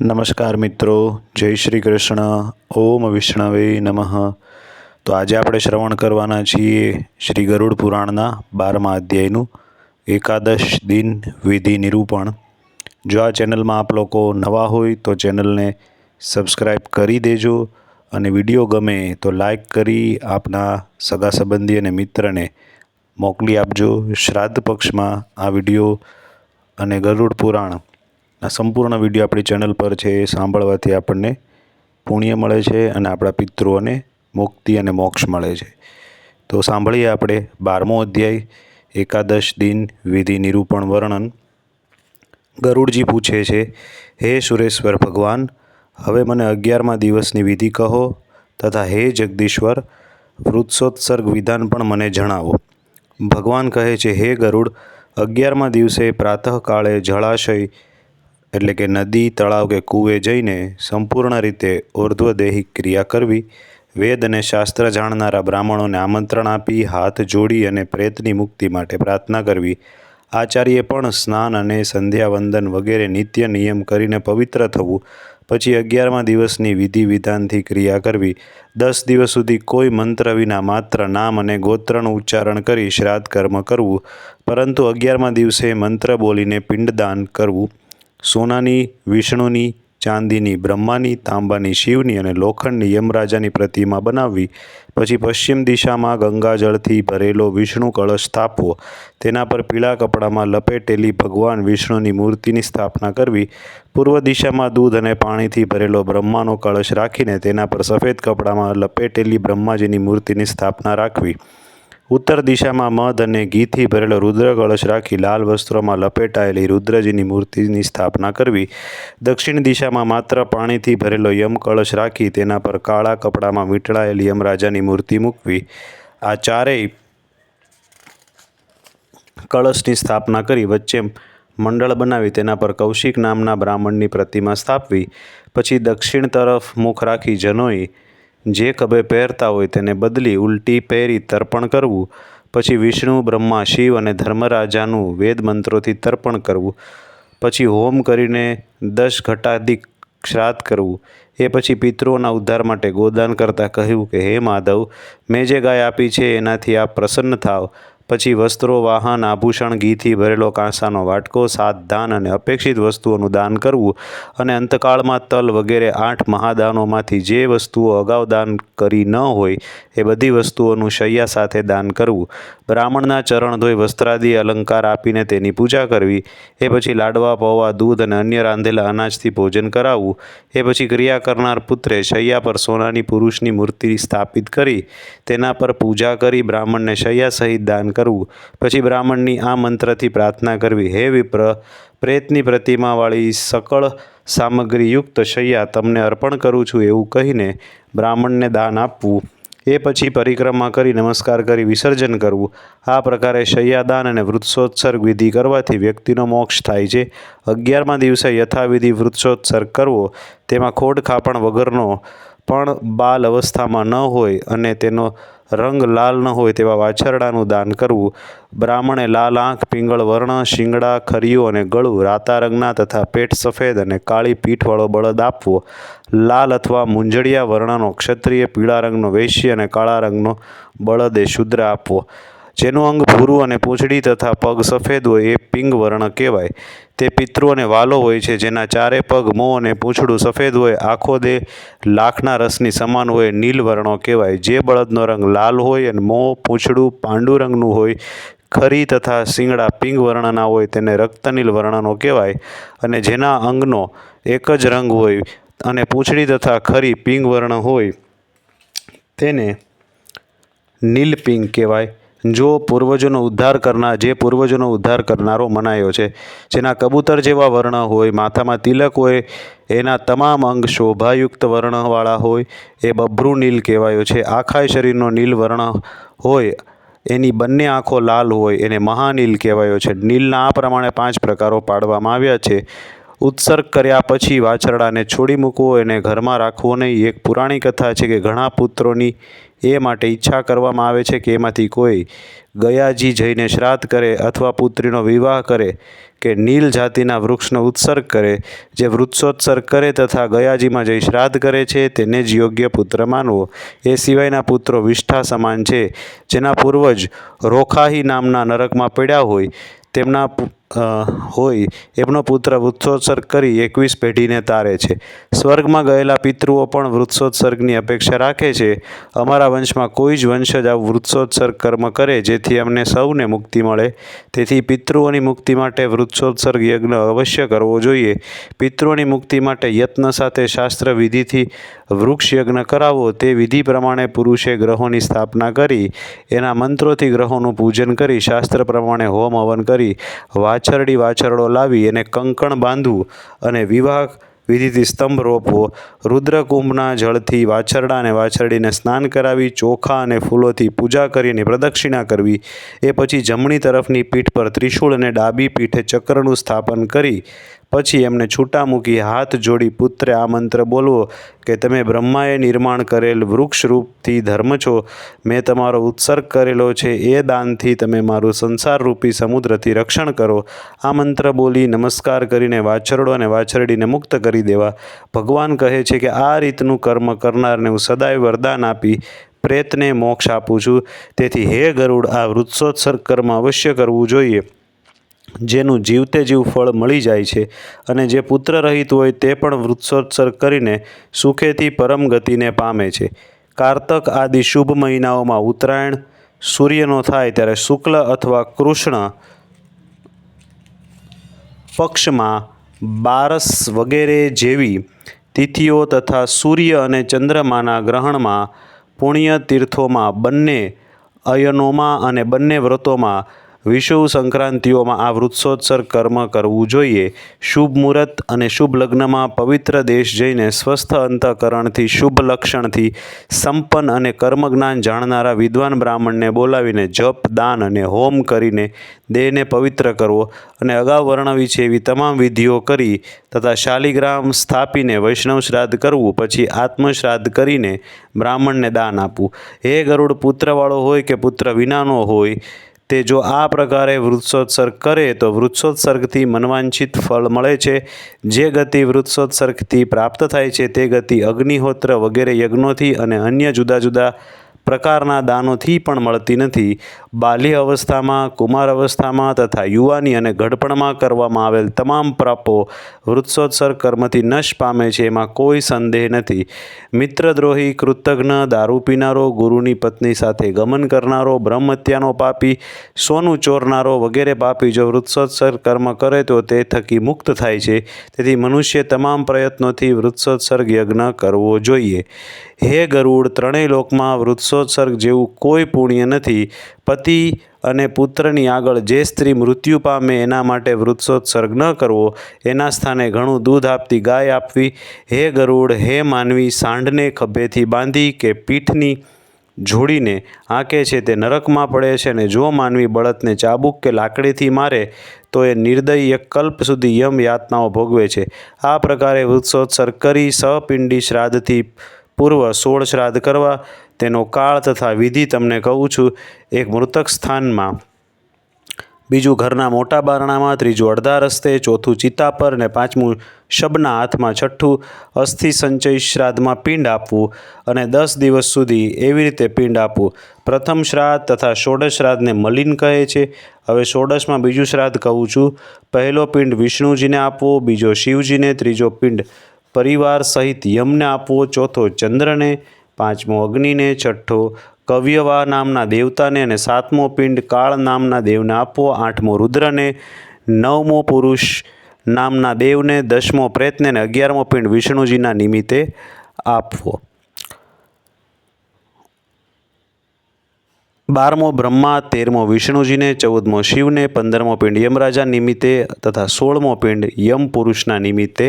નમસ્કાર મિત્રો, જય શ્રી કૃષ્ણ, ઓમ વિષ્ણવે નમઃ. તો આજે આપણે શ્રવણ કરવાના છીએ શ્રી ગરુડ પુરાણના બારમા અધ્યાયનું એકાદશ દિન વિધિ નિરૂપણ. જો આ ચેનલમાં આપ લોકો નવા હોય તો ચેનલને સબસ્ક્રાઈબ કરી દેજો અને વીડિયો ગમે તો લાઈક કરી આપના સગા સંબંધી અને મિત્રને મોકલી આપજો શ્રાદ્ધ પક્ષમાં આ વીડિયો અને ગરુડ પુરાણ. આ સંપૂર્ણ વીડિયો આપણી ચેનલ પર છે, એ સાંભળવાથી આપણને પુણ્ય મળે છે અને આપણા પિતૃઓને મુક્તિ અને મોક્ષ મળે છે. તો સાંભળીએ આપણે બારમો અધ્યાય, એકાદશ દિન, વિધિ નિરૂપણ વર્ણન. ગરુડજી પૂછે છે, હે સુરેશ્વર ભગવાન, હવે મને અગિયારમા દિવસની વિધિ કહો તથા હે જગદીશ્વર, વૃત્સોત્સર્ગ વિધાન પણ મને જણાવો. ભગવાન કહે છે, હે ગરુડ, અગિયારમા દિવસે પ્રાતઃકાળે જળાશય એટલે કે નદી, તળાવ કે કૂવે જઈને સંપૂર્ણ રીતે ઉર્ધ્વદેહિક ક્રિયા કરવી, વેદ અને શાસ્ત્ર જાણનારા બ્રાહ્મણોને આમંત્રણ આપી, હાથ જોડી અને પ્રેતની મુક્તિ માટે પ્રાર્થના કરવી. આચાર્યે પણ સ્નાન અને સંધ્યા વંદન વગેરે નિત્ય નિયમ કરીને પવિત્ર થવું. પછી અગિયારમા દિવસની વિધિ વિધાનથી ક્રિયા કરવી. દસ દિવસ સુધી કોઈ મંત્ર વિના માત્ર નામ અને ગોત્રનું ઉચ્ચારણ કરી શ્રાદ્ધ કર્મ કરવું. પરંતુ અગિયારમા દિવસે મંત્ર બોલીને પિંડદાન કરવું. સોનાની, વિષ્ણુની, ચાંદીની, બ્રહ્માની, તાંબાની, શિવની અને લોખંડની યમરાજાની પ્રતિમા બનાવવી. પછી પશ્ચિમ દિશામાં ગંગાજળથી ભરેલો વિષ્ણુ કળશ સ્થાપવો. તેના પર પીળા કપડામાં લપેટેલી ભગવાન વિષ્ણુની મૂર્તિની સ્થાપના કરવી. પૂર્વ દિશામાં દૂધ અને પાણીથી ભરેલો બ્રહ્માનો કળશ રાખીને તેના પર સફેદ કપડામાં લપેટેલી બ્રહ્માજીની મૂર્તિની સ્થાપના રાખવી. ઉત્તર દિશામાં મધ અને ઘીથી ભરેલો રુદ્ર કળશ રાખી લાલ વસ્ત્રોમાં લપેટાયેલી રુદ્રજીની મૂર્તિની સ્થાપના કરવી. દક્ષિણ દિશામાં માત્ર પાણીથી ભરેલો યમ કળશ રાખી તેના પર કાળા કપડામાં વીંટળાયેલી યમરાજાની મૂર્તિ મૂકવી. આ ચારેય કળશની સ્થાપના કરી વચ્ચે મંડળ બનાવી તેના પર કૌશિક નામના બ્રાહ્મણની પ્રતિમા સ્થાપવી. પછી દક્ષિણ તરફ મુખ રાખી જનોઈ જે કબે પહેરતા હોય તેને બદલી ઉલટી પહેરી તર્પણ કરવું, પછી વિષ્ણુ, બ્રહ્મા, શિવ અને ધર્મરાજાનું વેદ મંત્રોથી તર્પણ કરવું, પછી હોમ કરીને દશ ઘટાધિક શ્રાદ્ધ કરવું, એ પછી પિતૃઓના ઉદ્ધાર માટે ગોદાન કરતાં કહ્યું કે, હે માધવ, મેં જે ગાય આપી છે એનાથી આપ પ્રસન્ન થાવ પછી વસ્ત્રો, વાહન, આભૂષણ, ઘીથી ભરેલો કાંસાનો વાટકો, સાત દાન અને અપેક્ષિત વસ્તુઓનું દાન કરવું અને અંતકાળમાં તલ વગેરે આઠ મહાદાનોમાંથી જે વસ્તુઓ અગાઉ દાન કરી ન હોય એ બધી વસ્તુઓનું શૈયા સાથે દાન કરવું. બ્રાહ્મણના ચરણ ધોઈ વસ્ત્રાદિ અલંકાર આપીને તેની પૂજા કરવી, એ પછી લાડવા, પૌવા, દૂધ અને અન્ય રાંધેલા અનાજથી ભોજન કરાવવું, એ પછી ક્રિયા કરનાર પુત્રે શૈયા પર સોનાની પુરુષની મૂર્તિ સ્થાપિત કરી, તેના પર પૂજા કરી બ્રાહ્મણને શૈયા સહિત દાન કરવું. પછી બ્રાહ્મણની આ મંત્રથી પ્રાર્થના કરવી. હે વિપ્ર, પ્રેતની પ્રતિમાવાળી સકળ સામગ્રીયુક્ત શૈયા તમને અર્પણ કરું છું એવું કહીને બ્રાહ્મણને દાન આપવું. એ પછી પરિક્રમા કરી નમસ્કાર કરી વિસર્જન કરવું. આ પ્રકારે શૈયાદાન અને વૃક્ષોત્સર્ગ વિધિ કરવાથી વ્યક્તિનો મોક્ષ થાય છે. અગિયારમા દિવસે યથાવિધિ વૃક્ષોત્સર્ગ કરવો. તેમાં ખોડ ખાપણ વગરનો પણ બાલ અવસ્થામાં ન હોય અને તેનો રંગ લાલ ન હોય તેવા વાછરડાનું દાન કરવું. બ્રાહ્મણે લાલ આંખ, પિંગળ વર્ણ, શિંગડા ખરિયું અને ગળું રાતા રંગના તથા પેટ સફેદ અને કાળી પીઠવાળો બળદ આપવો. લાલ અથવા મૂંઝડિયા વર્ણનો ક્ષત્રિય પીળા રંગનો વૈશ્ય અને કાળા રંગનો બળદ એ શુદ્ર આપવો. જેનું અંગ ભૂરું અને પૂંછડી તથા પગ સફેદ હોય એ પિંગ વર્ણ કહેવાય. તે પિતૃઓને વાલો હોય છે, જેના ચારે પગ, મોં અને પૂંછડું સફેદ હોય, આખો દેહ લાખના રસની સમાન હોય, નીલ વર્ણો કહેવાય. જે બળદનો રંગ લાલ હોય અને મોં, પૂંછડું પાંડુ રંગનું હોય, ખરી તથા શિંગડા પિંગ વર્ણના હોય, તેને રક્તનીલ વર્ણનો કહેવાય. અને જેના અંગનો એક જ રંગ હોય અને પૂંછડી તથા ખરી પિંગ વર્ણ હોય, તેને નીલપિંગ કહેવાય. જો પૂર્વજોનો ઉદ્ધાર કરનાર, જે પૂર્વજોનો ઉદ્ધાર કરનારો મનાયો છે, જેના કબૂતર જેવા વર્ણ હોય, માથામાં તિલક હોય, એના તમામ અંગ શોભાયુક્ત વર્ણવાળા હોય, એ બભ્રુ નીલ કહેવાયો છે. આખા શરીરનો નીલ વર્ણ હોય, એની બંને આંખો લાલ હોય, એને મહાનીલ કહેવાયો છે. નીલના આ પ્રમાણે પાંચ પ્રકારો પાડવામાં આવ્યા છે. ઉત્સર્ગ કર્યા પછી વાછરડાને છોડી મૂકવો, એને ઘરમાં રાખવો નહીં. એક પુરાણી કથા છે કે ઘણા પુત્રોની એ માટે ઈચ્છા કરવામાં આવે છે કે એમાંથી કોઈ ગયાજી જઈને શ્રાદ્ધ કરે અથવા પુત્રીનો વિવાહ કરે કે નીલ જાતિના વૃક્ષનો ઉત્સર્ગ કરે. જે વૃક્ષોત્સર્ગ કરે તથા ગયાજીમાં જઈ શ્રાદ્ધ કરે છે તેને જ યોગ્ય પુત્ર માનવો. એ સિવાયના પુત્રો વિષ્ઠા સમાન છે. જેના પૂર્વજ રોખાહી નામના નરકમાં પડ્યા હોય તેમના હોય, એમનો પુત્ર વૃક્ષોત્સર્ગ કરી એકવીસ પેઢીને તારે છે. સ્વર્ગમાં ગયેલા પિતૃઓ પણ વૃક્ષોત્સર્ગની અપેક્ષા રાખે છે. અમારા વંશમાં કોઈ જ વંશજ આવું વૃક્ષોત્સર્ગ કર્મ કરે જેથી અમને સૌને મુક્તિ મળે. તેથી પિતૃઓની મુક્તિ માટે વૃક્ષોત્સર્ગ યજ્ઞ અવશ્ય કરવો જોઈએ. પિતૃઓની મુક્તિ માટે યત્ન સાથે શાસ્ત્ર વિધિથી વૃક્ષ યજ્ઞ કરાવો. તે વિધિ પ્રમાણે પુરુષે ગ્રહોની સ્થાપના કરી, એના મંત્રોથી ગ્રહોનું પૂજન કરી, શાસ્ત્ર પ્રમાણે હોમ હવન કરી વાછરડી વાછરડો લાવી એને કંકણ બાંધવું અને વિવાહ વિધિથી સ્તંભ રોપવો. રુદ્રકુંભના જળથી વાછરડા અને વાછરડીને સ્નાન કરાવી, ચોખા અને ફૂલોથી પૂજા કરીને પ્રદક્ષિણા કરવી. એ પછી જમણી તરફની પીઠ પર ત્રિશૂળ અને ડાબી પીઠે ચક્રનું સ્થાપન કરી પછી એમને છૂટા મૂકી હાથ જોડી પુત્રે આ મંત્ર બોલવો કે તમે બ્રહ્માએ નિર્માણ કરેલ વૃક્ષ રૂપથી ધર્મ છો. મેં તમારો ઉત્સર્ગ કરેલો છે. એ દાનથી તમે મારું સંસારરૂપી સમુદ્રથી રક્ષણ કરો. આ મંત્ર બોલી નમસ્કાર કરીને વાછરડો અને વાછરડીને મુક્ત કરી દેવા. ભગવાન કહે છે કે આ રીતનું કર્મ કરનારને હું સદાય વરદાન આપી પ્રેતને મોક્ષ આપું છું. તેથી હે ગરુડ, આ વૃક્ષોત્સર્ગ કર્મ અવશ્ય કરવું જોઈએ. જેનું જીવતે જીવ ફળ મળી જાય છે અને જે પુત્ર રહિત હોય તે પણ વૃક્ષોત્સર્ગ કરીને સુખેથી પરમ ગતિને પામે છે. કારતક આદિ શુભ મહિનાઓમાં ઉત્તરાયણ, સૂર્યનો થાય ત્યારે શુક્લ અથવા કૃષ્ણ પક્ષમાં બારસ વગેરે જેવી તિથિઓ તથા સૂર્ય અને ચંદ્રમાના ગ્રહણમાં પુણ્ય તીર્થોમાં બંને અયનોમાં અને બંને વ્રતોમાં વિષુવ સંક્રાંતિઓમાં આ વૃક્ષોત્સર્ગ કર્મ કરવું જોઈએ. શુભ મુહૂર્ત અને શુભ લગ્નમાં પવિત્ર દેશ જઈને સ્વસ્થ અંતઃકરણથી શુભ લક્ષણથી સંપન્ન અને કર્મજ્ઞાન જાણનારા વિદ્વાન બ્રાહ્મણને બોલાવીને જપ, દાન અને હોમ કરીને દેહને પવિત્ર કરવો અને અગાઉ વર્ણવી છે એવી તમામ વિધિઓ કરી તથા શાલિગ્રામ સ્થાપીને વૈષ્ણવ શ્રાદ્ધ કરવું, પછી આત્મશ્રાદ્ધ કરીને બ્રાહ્મણને દાન આપવું. હે ગરુડ પુત્રવાળો હોય કે પુત્ર વિનાનો હોય તે જો આ પ્રકારે વૃક્ષોત્સર્ગ કરે તો વૃક્ષોત્સર્ગથી મનવાંછિત ફળ મળે છે. જે ગતિ વૃક્ષોત્સર્ગથી પ્રાપ્ત થાય છે તે ગતિ અગ્નિહોત્ર વગેરે યજ્ઞોથી અને અન્ય જુદા જુદા પ્રકારના દાનોથી પણ મળતી નથી. બાલ્ય અવસ્થામાં, કુમાર અવસ્થામાં તથા યુવાની અને ઘડપણમાં કરવામાં આવેલ તમામ પ્રાપો વૃક્ષોત્સર્ગ કર્મથી નશ પામે છે, એમાં કોઈ સંદેહ નથી. મિત્રદ્રોહી, કૃતજ્ઞ, દારૂ પીનારો, ગુરુની પત્ની સાથે ગમન કરનારો બ્રહ્મત્યાનો પાપી, સોનું ચોરનારો વગેરે પાપી જો વૃક્ષોત્સર્ગ કર્મ કરે તો તે થકી મુક્ત થાય છે. તેથી મનુષ્ય તમામ પ્રયત્નોથી વૃત્સોત્સર્ગ યજ્ઞ કરવો જોઈએ. હે ગરુડ, ત્રણેય લોકમાં વૃક્ષોત્સર્ગ જેવું કોઈ પુણ્ય નથી. પતિ અને પુત્રની આગળ જે સ્ત્રી મૃત્યુ પામે એના માટે વૃક્ષોત્સર્ગ ન કરવો, એના સ્થાને ઘણું દૂધ આપતી ગાય આપવી, હે ગરુડ, હે માનવી, સાંઢને ખભેથી બાંધી કે પીઠની જોડીને આંકે છે તે નરકમાં પડે છે અને જો માનવી બળદને ચાબુક કે લાકડીથી મારે, તો એ નિર્દય કલ્પ સુધી યમ યાતનાઓ ભોગવે છે. આ પ્રકારે વૃક્ષોત્સર્ગ કરી સપિંડી શ્રાદ્ધથી પૂર્વ સોળ શ્રાદ્ધ કરવા, તેનો કાળ તથા વિધિ તમને કહું છું. એક મૃતક સ્થાનમાં બીજું ઘરના મોટા બારણામાં, ત્રીજું અડધા રસ્તે, ચોથું ચિતા પર ને પાંચમું શબના હાથમાં છઠ્ઠું અસ્થિ સંચય શ્રાદ્ધમાં પિંડ આપવું અને દસ દિવસ સુધી એવી રીતે પિંડ આપવું. પ્રથમ શ્રાદ્ધ તથા ષોડશ શ્રાદ્ધને મલિન કહે છે. હવે ષોડશમાં બીજું શ્રાદ્ધ કહું છું. પહેલો પિંડ વિષ્ણુજીને આપવો, બીજો શિવજીને, ત્રીજો પિંડ પરિવાર સહિત યમને આપવો ચોથો ચંદ્રને, પાંચમો અગ્નિને, છઠ્ઠો કવ્યવા નામના દેવતાને અને સાતમો પિંડ કાળ નામના દેવને આપવો, આઠમો રુદ્રને, નવમો પુરુષ નામના દેવને, દસમો પ્રેતને અને અગિયારમો પિંડ વિષ્ણુજીના નિમિત્તે આપવો. બારમો બ્રહ્મા, તેરમો વિષ્ણુજીને, ચૌદમો શિવને, પંદરમો પિંડ યમરાજા નિમિત્તે તથા સોળમો પિંડ યમ પુરુષના નિમિત્તે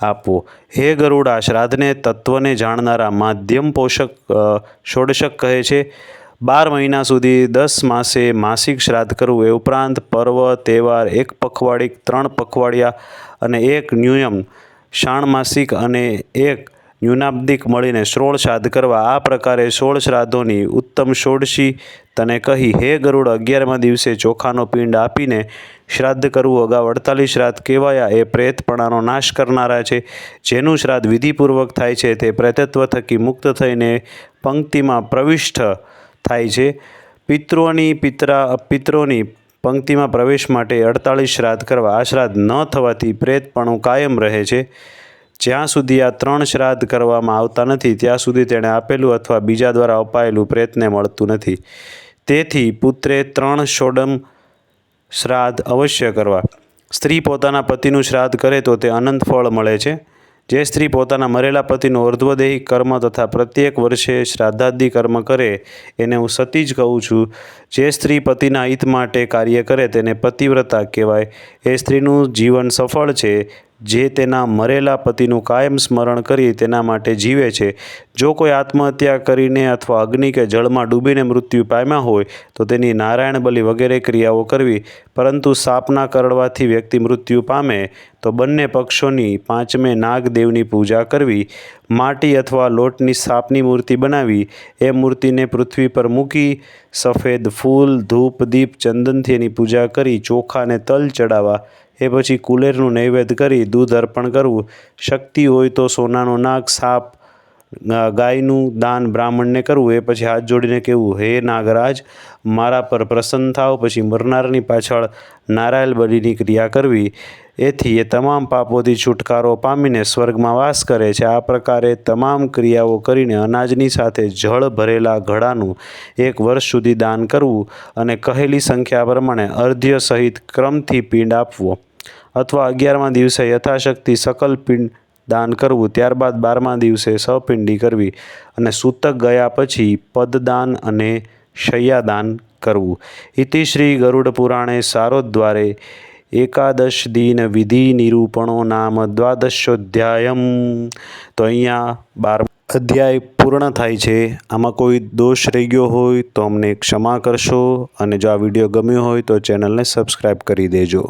આપવો. હે ગરુડ, શ્રાદ્ધને, તત્વને જાણનારા માધ્યમ પોષક ષોડશક કહે છે, બાર મહિના સુધી દસ માસે માસિક શ્રાદ્ધ કરવું એ ઉપરાંત પર્વ, તહેવાર, એક પખવાડિક, ત્રણ પખવાડિયા અને એક ન્યુયમ શાણ માસિક અને એક ન્યૂનાબ્દિક મળીને સોળ શ્રાદ્ધ કરવા આ પ્રકારે સોળ શ્રાદ્ધોની ઉત્તમ ષોડશી તને કહી, હે ગરુડ, અગિયારમા દિવસે ચોખાનો પિંડ આપીને શ્રાદ્ધ કરવું અગાઉ અડતાલીસ શ્રાદ્ધ કહેવાયા, એ પ્રેતપણાનો નાશ કરનારા છે. જેનું શ્રાદ્ધ વિધિપૂર્વક થાય છે, તે પ્રેતત્વ થકી મુક્ત થઈને પંક્તિમાં પ્રવિષ્ટ થાય છે. પિત્રોની પિતરા પિત્રોની પંક્તિમાં પ્રવેશ માટે અડતાળીસ શ્રાદ્ધ કરવા આ શ્રાદ્ધ ન થવાથી પ્રેતપણું કાયમ રહે છે. જ્યાં સુધી આ ત્રણ શ્રાદ્ધ કરવામાં આવતા નથી, ત્યાં સુધી તેણે આપેલું અથવા બીજા દ્વારા અપાયેલું પ્રેતને મળતું નથી. તેથી પુત્રે ત્રણ સોડમ શ્રાદ્ધ અવશ્ય કરવા. સ્ત્રી પોતાના પતિનું શ્રાદ્ધ કરે તો તે અનંત ફળ મળે છે. જે સ્ત્રી પોતાના મરેલા પતિનું અર્ધ્વદેહિક કર્મ તથા પ્રત્યેક વર્ષે શ્રાદ્ધાદિ કર્મ કરે, એને હું સતી જ કહું છું. જે સ્ત્રી પતિના હિત માટે કાર્ય કરે, તેને પતિવ્રતા કહેવાય. એ સ્ત્રીનું જીવન સફળ છે. જે તેના મરેલા પતિનું કાયમ સ્મરણ કરી તેના માટે જીવે છે. જો કોઈ આત્મહત્યા કરીને અથવા અગ્નિ કે જળમાં ડૂબીને મૃત્યુ પામ્યા હોય, તો તેની નારાયણ બલિ વગેરે ક્રિયાઓ કરવી. પરંતુ સાપના કરડવાથી વ્યક્તિ મૃત્યુ પામે, તો બંને પક્ષોની પાંચમે નાગદેવની પૂજા કરવી. માટી અથવા લોટની સાપની મૂર્તિ બનાવી, એ મૂર્તિને પૃથ્વી પર મૂકી, સફેદ ફૂલ, ધૂપ, દીપ, ચંદનથી એની પૂજા કરી ચોખા અને તલ ચડાવવા. એ પછી કુલેરનું નૈવેદ્ય કરી દૂધ અર્પણ કરવું. શક્તિ હોય તો સોનાનો નાગ, સાપ ગાયનું દાન બ્રાહ્મણને કરવું. એ પછી હાથ જોડીને કહેવું, હે નાગરાજ, મારા પર પ્રસન્ન થાવ પછી મરનારની પાછળ નારાયણ બલિની ક્રિયા કરવી. એથી એ તમામ પાપોથી છુટકારો પામીને સ્વર્ગમાં વાસ કરે છે. આ પ્રકારે તમામ ક્રિયાઓ કરીને અનાજની સાથે જળ ભરેલા ઘડાનું એક વર્ષ સુધી દાન કરવું અને કહેલી સંખ્યા પ્રમાણે અર્ધ્ય સહિત ક્રમથી પિંડ આપવો. અથવા અગિયારમા દિવસે યથાશક્તિ સકલ પિંડ દાન કરવું, ત્યારબાદ બારમા દિવસે સપિંડી કરવી અને સૂતક ગયા પછી પદદાન અને શય્યાદાન કરવું. ઇતિ શ્રી ગરુડ પુરાણે સારોદ્વારે એકાદશ દિન વિધિ નિરૂપણો નામ દ્વાદશોધ્યાયમ. તો અહીંયા બાર અધ્યાય પૂર્ણ થાય છે. આમાં કોઈ દોષ રહી ગયો હોય તો અમને ક્ષમા કરશો અને જો આ વીડિયો ગમ્યો હોય તો ચેનલને સબસ્ક્રાઈબ કરી દેજો.